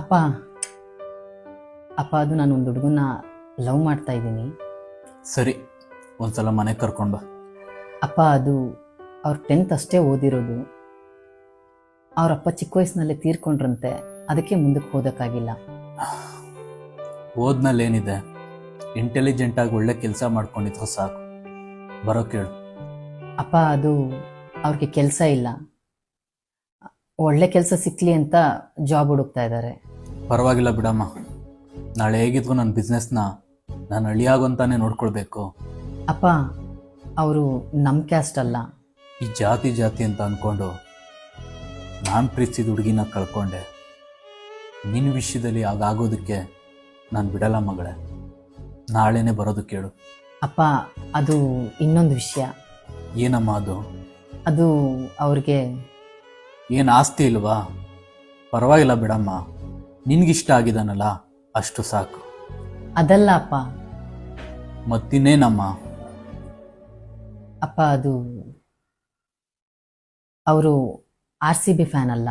ಅಪ್ಪ ಅಪ್ಪ ಅದು ನಾನು ಒಂದು ಹುಡುಗನ ಲವ್ ಮಾಡ್ತಾ ಇದ್ದೀನಿ. ಸರಿ ಒಂದ್ಸಲ ಮನೆಗೆ ಕರ್ಕೊಂಡು ಬಾ. ಅಪ್ಪ ಅದು ಅವ್ರ ಟೆಂತ್ ಅಷ್ಟೇ ಓದಿರೋದು. ಅವರಪ್ಪ ಚಿಕ್ಕ ವಯಸ್ಸಿನಲ್ಲೇ ತೀರ್ಕೊಂಡ್ರಂತೆ ಅದಕ್ಕೆ ಮುಂದಕ್ಕೆ ಓದೋಕ್ಕಾಗಿಲ್ಲ ಓದ್ನಲ್ಲಿ ಏನಿದೆ? ಇಂಟೆಲಿಜೆಂಟ್ ಆಗಿ ಒಳ್ಳೆ ಕೆಲಸ ಮಾಡ್ಕೊಂಡಿದ್ರು ಸಾಕು. ಬರೋ ಕೇಳು. ಅಪ್ಪ ಅದು ಅವ್ರಿಗೆ ಕೆಲಸ ಇಲ್ಲ. ಒಳ್ಳೆ ಕೆಲಸ ಸಿಕ್ಕಲಿ ಅಂತ ಜಾಬ್ ಹುಡುಕ್ತಾ ಇದ್ದಾರೆ ಪರವಾಗಿಲ್ಲ ಬಿಡಮ್ಮ. ನಾಳೆ ಹೇಗಿದ್ವು ನನ್ನ ಬಿಸ್ನೆಸ್ನ ನಾನು ಅಳಿಯಾಗೊಂತಾನೆ ನೋಡ್ಕೊಳ್ಬೇಕು. ಅಪ್ಪ ಅವರು ನಮ್ಮ ಕ್ಯಾಸ್ಟ್ ಅಲ್ಲ. ಈ ಜಾತಿ ಜಾತಿ ಅಂತ ಅಂದ್ಕೊಂಡು ನಾನು ಪ್ರೀತಿಸಿದ ಹುಡುಗಿನ ಕಳ್ಕೊಂಡೆ. ನಿನ್ನ ವಿಷಯದಲ್ಲಿ ಆಗೋದಕ್ಕೆ ನಾನು ಬಿಡಲ್ಲ ಮಗಳೇ. ನಾಳೆನೇ ಬರೋದು ಕೇಳು. ಅಪ್ಪ ಅದು ಇನ್ನೊಂದು ವಿಷಯ. ಏನಮ್ಮ ಅದು? ಅದು ಅವ್ರಿಗೆ ಏನು ಆಸ್ತಿ ಇಲ್ವಾ? ಪರವಾಗಿಲ್ಲ ಬಿಡಮ್ಮ. ನಿನ್ಗಿಷ್ಟ ಆಗಿದಾನಲ್ಲ ಅಷ್ಟು ಸಾಕು. ಅದಲ್ಲ ಅಪ್ಪ ಮತ್ತಿನ್ನೇನಮ್ಮ ಅಪ್ಪ ಅದು ಅವರು ಆರ್ ಸಿ ಬಿ ಫ್ಯಾನ್ ಅಲ್ಲ.